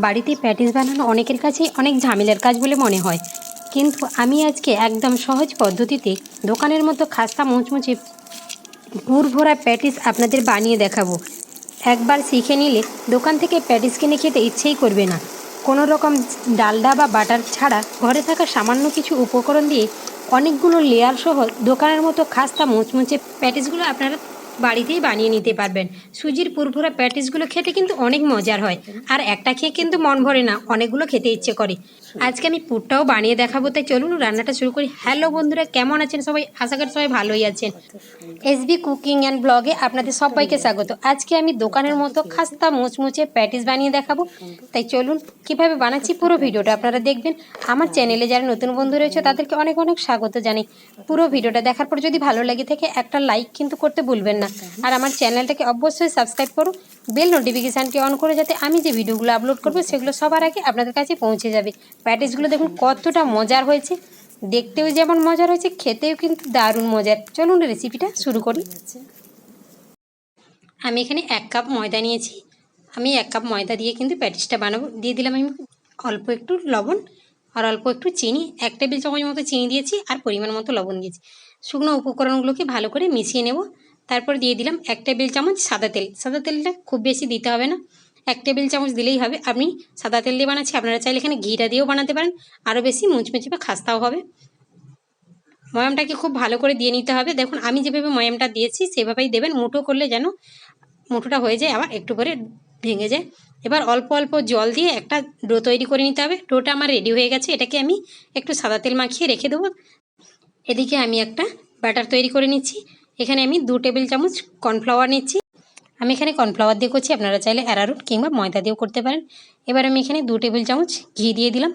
বাড়িতে প্যাটিস বানানো অনেকের কাছেই অনেক ঝামেলার কাজ বলে মনে হয়। কিন্তু আমি আজকে একদম সহজ পদ্ধতিতে দোকানের মতো খাস্তা মুচমুচে পুর ভরা প্যাটিস আপনাদের বানিয়ে দেখাবো। একবার শিখে নিলে দোকান থেকে প্যাটিস কিনে খেতে ইচ্ছেই করবে না। কোনো রকম ডালডা বা বাটার ছাড়া ঘরে থাকা সামান্য কিছু উপকরণ দিয়ে অনেকগুলো লেয়ার সহ দোকানের মতো খাস্তা মুচমুচে প্যাটিসগুলো আপনারা বাড়িতেই বানিয়ে নিতে পারবেন। সুজির পুরভরা প্যাটিসগুলো খেতে কিন্তু অনেক মজার হয়। আর একটা খেয়ে কিন্তু মন ভরে না, অনেকগুলো খেতে ইচ্ছে করে। আজকে আমি পুরটাও বানিয়ে দেখাবো, তাই চলুন রান্নাটা শুরু করি। হ্যালো বন্ধুরা, কেমন আছেন সবাই? আশা করি সবাই ভালোই আছেন। এসবি কুকিং অ্যান্ড ব্লগে আপনাদের সবাইকে স্বাগত। আজকে আমি দোকানের মতো খাস্তা মুচমুচে প্যাটিস বানিয়ে দেখাবো। তাই চলুন, কীভাবে বানাচ্ছি পুরো ভিডিওটা আপনারা দেখবেন। আমার চ্যানেলে যারা নতুন বন্ধু রয়েছে, তাদেরকে অনেক অনেক স্বাগত জানাই। পুরো ভিডিওটা দেখার পর যদি ভালো লাগে থাকে, একটা লাইক কিন্তু করতে ভুলবেন না। আর আমার চ্যানেলটাকে অবশ্যই সাবস্ক্রাইব করুন বেল নোটিফিকেশানটি অন করে যাতে আমি যে ভিডিওগুলো আপলোড করব, সেগুলো সবার আগে আপনাদের কাছে পৌঁছে যাবে। প্যাটিসগুলো দেখুন কতটা মজার হয়েছে। দেখতেও যেমন মজার হয়েছে, খেতেও কিন্তু দারুণ মজার। চলুন রেসিপিটা শুরু করি। আমি এখানে এক কাপ ময়দা নিয়েছি। আমি এক কাপ ময়দা দিয়ে কিন্তু প্যাটিসটা বানাবো। দিয়ে দিলাম আমি অল্প একটু লবণ আর অল্প একটু চিনি। এক টেবিল চামচ মতো চিনি দিয়েছি আর পরিমাণ মতো লবণ দিয়েছি। শুকনো উপকরণগুলোকে ভালো করে মিশিয়ে নেব। তারপর দিয়ে দিলাম এক টেবিল চামচ সাদা তেল। সাদা তেলটা খুব বেশি দিতে হবে না। এক টেবিল চামচ দিলেই হবে। আপনি সাদা তেল দিয়ে বানাচ্ছি। আপনারা চাইলে এখানে ঘিটা দিয়েও বানাতে পারেন। আরও বেশি মুচমুচে বা খাস্তাও হবে। ময়ামটাকে খুব ভালো করে দিয়ে নিতে হবে। দেখুন, আমি যেভাবে ময়ামটা দিয়েছি, সেভাবেই দেবেন। মুঠো করলে যেন মুঠোটা হয়ে যায়, আবার একটু করে ভেঙে যায়। এবার অল্প অল্প জল দিয়ে একটা ডো তৈরি করে নিতে হবে। ডোটা আমার রেডি হয়ে গেছে। এটাকে আমি একটু সাদা তেল মাখিয়ে রেখে দেবো। এদিকে আমি একটা ব্যাটার তৈরি করে নিচ্ছি। এখানে আমি দু টেবিল চামচ কর্নফ্লাওয়ার নিচ্ছি। আমি এখানে কর্নফ্লাওয়ার দিয়ে করছি, আপনারা চাইলে অ্যারারুট কিংবা ময়দা দিয়েও করতে পারেন। এবার আমি এখানে দু টেবিল চামচ ঘি দিয়ে দিলাম।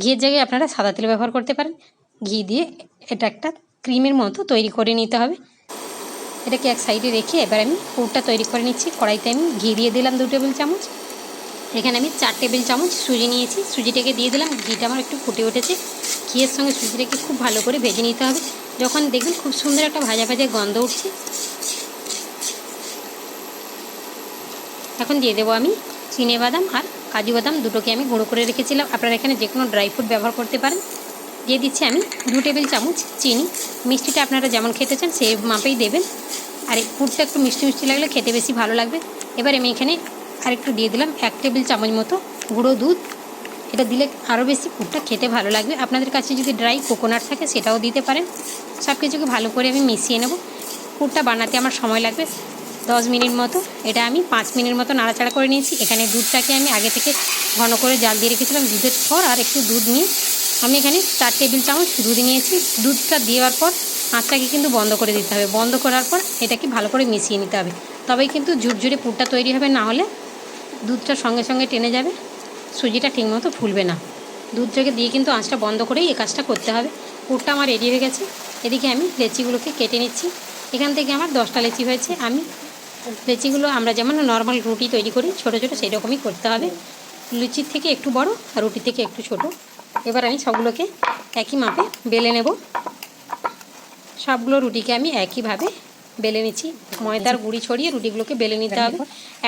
ঘিয়ের জায়গায় আপনারা সাদা তেল ব্যবহার করতে পারেন। ঘি দিয়ে এটা একটা ক্রিমের মতো তৈরি করে নিতে হবে। এটাকে এক সাইডে রেখে এবার আমি পুরটা তৈরি করে নিচ্ছি। কড়াইতে আমি ঘি দিয়ে দিলাম দু টেবিল চামচ। এখানে আমি চার টেবিল চামচ সুজি নিয়েছি। সুজিটাকে দিয়ে দিলাম। ঘিটা আমার একটু ফুটে উঠেছে। ঘিয়ের সঙ্গে সুজিটাকে খুব ভালো করে ভেজে নিতে হবে। যখন দেখবেন খুব সুন্দর একটা ভাজা ভাজা গন্ধ উঠছে। এখন দিয়ে দেবো আমি চিনে বাদাম আর কাজু বাদাম দুটোকে আমি গুঁড়ো করে রেখেছিলাম। আপনারা এখানে যে কোনো ড্রাই ফ্রুট ব্যবহার করতে পারেন। দিয়ে দিচ্ছি আমি দু টেবিল চামচ চিনি। মিষ্টিটা আপনারা যেমন খেতে চান সেই মাপেই দেবেন। আর ফুডটা একটু মিষ্টি মিষ্টি লাগলে খেতে বেশি ভালো লাগবে। এবার আমি এখানে আরেকটু দিয়ে দিলাম এক টেবিল চামচ মতো গুঁড়ো দুধ। এটা দিলে আরও বেশি ফুডটা খেতে ভালো লাগবে। আপনাদের কাছে যদি ড্রাই কোকোনাট থাকে, সেটাও দিতে পারেন। সব কিছুকে ভালো করে আমি মিশিয়ে নেব। ফুডটা বানাতে আমার সময় লাগবে। দশ মিনিট মতো। এটা আমি পাঁচ মিনিট মতো নাড়াচাড়া করে নিয়েছি। এখানে দুধটাকে আমি আগে থেকে ঘন করে জাল দিয়ে রেখেছিলাম দুধের পর, আর একটু দুধ নিয়ে আমি এখানে চার টেবিল চামচ দুধ নিয়েছি। দুধটা দেওয়ার পর আঁচটাকে কিন্তু বন্ধ করে দিতে হবে। বন্ধ করার পর এটাকে ভালো করে মিশিয়ে নিতে হবে। তবেই কিন্তু ঝুরঝুরে পুরটা তৈরি হবে। না হলে দুধটা সঙ্গে সঙ্গে টেনে যাবে। সুজিটা ঠিকমতো ফুলবে না। দুধটাকে দিয়ে কিন্তু আঁচটা বন্ধ করেই এই কাজটা করতে হবে। পুরটা আমার রেডি হয়ে গেছে। এদিকে আমি লেচিগুলোকে কেটে নিচ্ছি। এখান থেকে আমার দশটা লেচি হয়েছে। আমি লেচিগুলো আমরা যেমন নর্মাল রুটি তৈরি করি, ছোটো ছোটো সেই রকমই করতে হবে। লুচির থেকে একটু বড় আর রুটি থেকে একটু ছোট। এবার আমি সবগুলোকে একই মাপে বেলে নেব। সবগুলো রুটিকে আমি একইভাবে বেলে নিচ্ছি। ময়দার গুঁড়ি ছড়িয়ে রুটিগুলোকে বেলে নিতে হবে।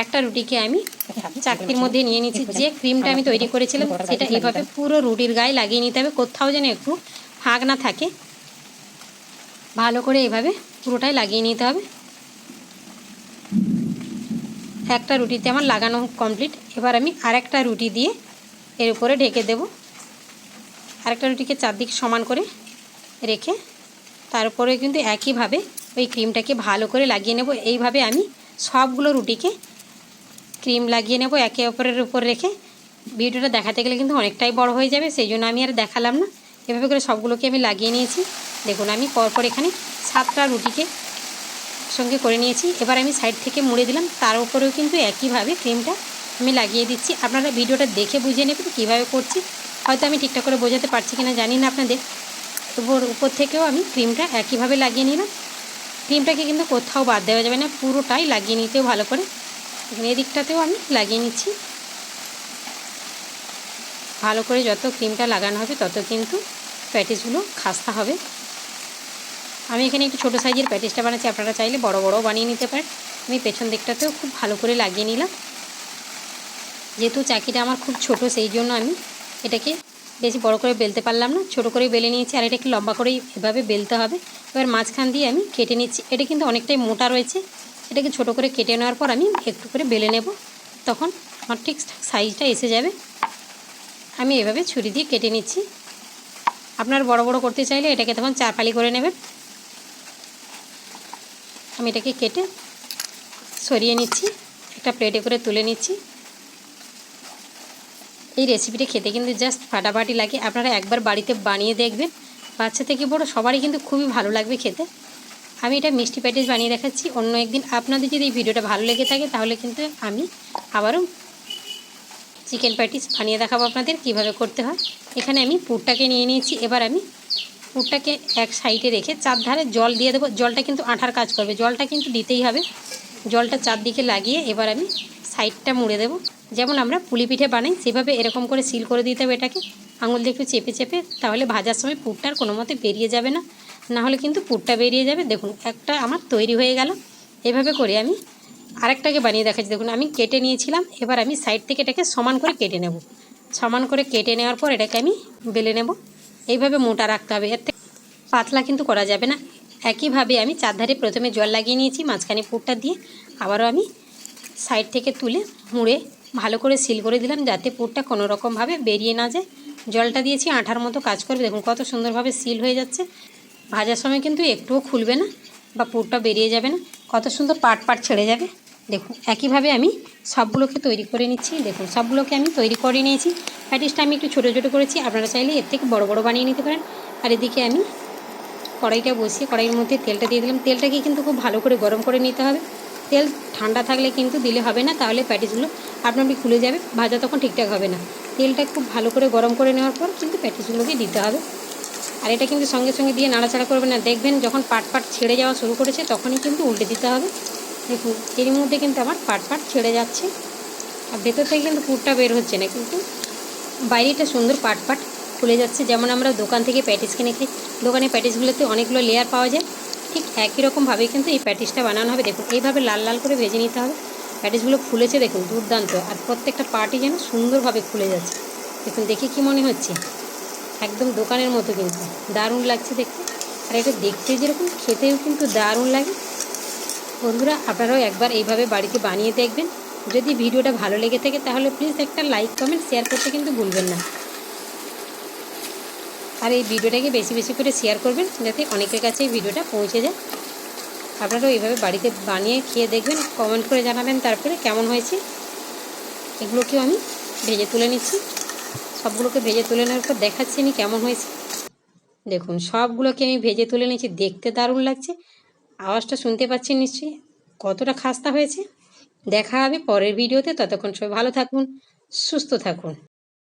একটা রুটিকে আমি চাকতির মধ্যে নিয়ে নিচ্ছি। যে ক্রিমটা আমি তৈরি করেছিলাম সেটা এইভাবে পুরো রুটির গায়ে লাগিয়ে নিতে হবে। কোথাও যেন একটু ফাঁক না থাকে। ভালো করে এভাবে পুরোটাই লাগিয়ে নিতে হবে। একটা রুটিতে আমার লাগানো কমপ্লিট এবার আমি আরেকটা রুটি দিয়ে এর উপরে ঢেকে দেব। আরেকটা রুটিকে চারদিক সমান করে রেখে তারপরে কিন্তু একইভাবে ওই ক্রিমটাকে ভালো করে লাগিয়ে নেব। এইভাবে আমি সবগুলো রুটিকে ক্রিম লাগিয়ে নেব একে অপরের উপর রেখে। ভিডিওটা দেখাতে গেলে কিন্তু অনেকটাই বড় হয়ে যাবে, সেই জন্য আমি আর দেখালাম না। এভাবে করে সবগুলোকে আমি লাগিয়ে নিয়েছি। দেখুন, আমি পরপর এখানে সাতটা রুটিকে সঙ্গে করে নিয়েছি। এবার আমি সাইড থেকে মুড়ে দিলাম। তার উপরেও কিন্তু একইভাবে ক্রিমটা আমি লাগিয়ে দিচ্ছি। আপনারা ভিডিওটা দেখে বুঝে নেবেন কীভাবে করছি। হয়তো আমি ঠিকঠাক করে বোঝাতে পারছি কিনা জানি না আপনাদের। উপর উপর থেকেও আমি ক্রিমটা একইভাবে লাগিয়ে নিলাম। ক্রিমটাকে কিন্তু কোথাও বাদ দেওয়া যাবে না, পুরোটাই লাগিয়ে নিতেও ভালো করে। এখানে এদিকটাতেও আমি লাগিয়ে নিচ্ছি। ভালো করে যত ক্রিমটা লাগানো হবে তত কিন্তু প্যাটিসগুলো খাস্তা হবে। আমি এখানে একটু ছোটো সাইজের প্যাটিসটা বানাচ্ছি, আপনারা চাইলে বড় বড়ও বানিয়ে নিতে পারেন। আমি পেছন দিকটাতেও খুব ভালো করে লাগিয়ে নিলাম। যেহেতু চাকিটা আমার খুব ছোট, সেই জন্য আমি এটাকে বেশি বড় করে বেলতে পারলাম না, ছোট করে বেলে নিয়েছি, আর এটাকে লম্বা করেই এভাবে বেলতে হবে। এবার মাঝখান দিয়ে আমি কেটে নিচ্ছি। এটা কিন্তু অনেকটাই মোটা রয়েছে। এটাকে ছোট করে কেটে নেওয়ার পর আমি একটু করে বেলে নেব। তখন আমার ঠিক সাইজটা এসে যাবে। আমি এভাবে ছুরি দিয়ে কেটে নিচ্ছি। আপনার বড় বড় করতে চাইলে এটাকে তখন চার ফালি করে নেবেন। আমি এটাকে কেটে সরিয়ে নিচ্ছি। একটা প্লেটে করে তুলে নিচ্ছি। এই রেসিপিটা খেতে কিন্তু জাস্ট ফাটাফাটি লাগে। আপনারা একবার বাড়িতে বানিয়ে দেখবেন। বাচ্চা থেকে বড় সবারই কিন্তু খুবই ভালো লাগবে খেতে। আমি এটা মিষ্টি প্যাটিস বানিয়ে দেখাচ্ছি। অন্য একদিন আপনাদের যদি এই ভিডিওটা ভালো লেগে থাকে, তাহলে কিন্তু আমি আবারও চিকেন প্যাটিস বানিয়ে দেখাবো আপনাদের কীভাবে করতে হয়। এখানে আমি পুরটাকে নিয়ে নিয়েছি। এবার আমি পুরটাকে এক সাইডে রেখে চারধারে জল দিয়ে দেবো। জলটা কিন্তু আঠার কাজ করবে। জলটা কিন্তু দিতেই হবে। জলটা চারদিকে লাগিয়ে এবার আমি সাইডটা মুড়ে দেবো। যেমন আমরা পুলি পিঠে বানাই, সেভাবে এরকম করে সিল করে দিতে হবে এটাকে। আঙুল দিয়ে একটু চেপে চেপে, তাহলে ভাজার সময় পুরটার কোনো মতে বেরিয়ে যাবে না। না হলে কিন্তু পুরটা বেরিয়ে যাবে। দেখুন, একটা আমার তৈরি হয়ে গেল। এভাবে করে আমি আরেকটাকে বানিয়ে দেখাচ্ছি। দেখুন, আমি কেটে নিয়েছিলাম। এবার আমি সাইড থেকে এটাকে সমান করে কেটে নেব। সমান করে কেটে নেওয়ার পর এটাকে আমি বেলে নেব। এইভাবে মোটা রাখতে হবে। এর পাতলা কিন্তু করা যাবে না। একইভাবে আমি চারধারে প্রথমে জল লাগিয়ে নিয়েছি, মাঝখানে পুরটা দিয়ে। আবারও আমি সাইড থেকে তুলে মুড়ে ভালো করে সিল করে দিলাম যাতে পুরটা কোনো রকমভাবে বেরিয়ে না যায়। জলটা দিয়েছি, আঠার মতো কাজ করবে। দেখুন কত সুন্দরভাবে সিল হয়ে যাচ্ছে। ভাজার সময় কিন্তু একটুও খুলবে না বা পুরটা বেরিয়ে যাবে না। কত সুন্দর পাট পাট ছেড়ে যাবে। দেখুন, একইভাবে আমি সবগুলোকে তৈরি করে নিচ্ছি। দেখুন, সবগুলোকে আমি তৈরি করে নিয়েছি। প্যাটিসটা আমি একটু ছোটো ছোটো করেছি। আপনারা চাইলে এর থেকে বড় বড় বানিয়ে নিতে পারেন। আর এদিকে আমি কড়াইটা বসিয়ে কড়াইয়ের মধ্যে তেলটা দিয়ে দিলাম। তেলটাকে কিন্তু খুব ভালো করে গরম করে নিতে হবে। তেল ঠান্ডা থাকলে কিন্তু দিলে হবে না, তাহলে প্যাটিসগুলো আপনার খুলে যাবে, ভাজা তখন ঠিকঠাক হবে না। তেলটা খুব ভালো করে গরম করে নেওয়ার পর কিন্তু প্যাটিসগুলোকে দিতে হবে। আর এটা কিন্তু সঙ্গে সঙ্গে দিয়ে নাড়াচাড়া করবে না, দেখবেন যখন পাট পাট ছেড়ে যাওয়া শুরু করেছে তখনই কিন্তু উল্টে দিতে হবে। দেখুন, এর মধ্যে কিন্তু আমার পাট পাট ছেড়ে যাচ্ছে। আর ভেতর থেকে কিন্তু পুরটা বের হচ্ছে না, কিন্তু বাইরেটা সুন্দর পাট পাট খুলে যাচ্ছে। যেমন আমরা দোকান থেকে প্যাটিস কিনে খাই, দোকানে প্যাটিসগুলোতে অনেকগুলো লেয়ার পাওয়া যায়। একই রকমভাবেই কিন্তু এই প্যাটিসটা বানানো হবে। দেখুন, এইভাবে লাল লাল করে ভেজে নিতে হবে। প্যাটিসগুলো ফুলেছে, দেখুন, দুর্দান্ত। আর প্রত্যেকটা পার্টি যেন সুন্দরভাবে খুলে যাচ্ছে। দেখুন, দেখে কি মনে হচ্ছে? একদম দোকানের মতো কিন্তু। দারুণ লাগছে দেখতে। আর এটা দেখতে যেরকম, খেতেও কিন্তু দারুণ লাগে। বন্ধুরা, আপনারাও একবার এইভাবে বাড়িতে বানিয়ে দেখবেন। যদি ভিডিওটা ভালো লেগে থাকে, তাহলে প্লিজ একটা লাইক কমেন্ট শেয়ার করতে কিন্তু ভুলবেন না। আর এই ভিডিওটাকে বেশি বেশি করে শেয়ার করবেন যাতে অনেকের কাছে এই ভিডিওটা পৌঁছে যায়। আপনারাও এইভাবে বাড়িতে বানিয়ে খেয়ে দেখবেন কমেন্ট করে জানাবেন তারপরে কেমন হয়েছে। এগুলোকেও আমি ভেজে তুলে নিচ্ছি। সবগুলোকে ভেজে তুলে নেওয়ার পর দেখাচ্ছি আমি কেমন হয়েছে। দেখুন, সবগুলোকে আমি ভেজে তুলে নিয়েছি, দেখতে দারুণ লাগছে। আওয়াজটা শুনতে পাচ্ছেন নিশ্চয়ই? কতটা খাস্তা হয়েছে। দেখা হবে পরের ভিডিওতে। ততক্ষণ সবাই ভালো থাকুন, সুস্থ থাকুন।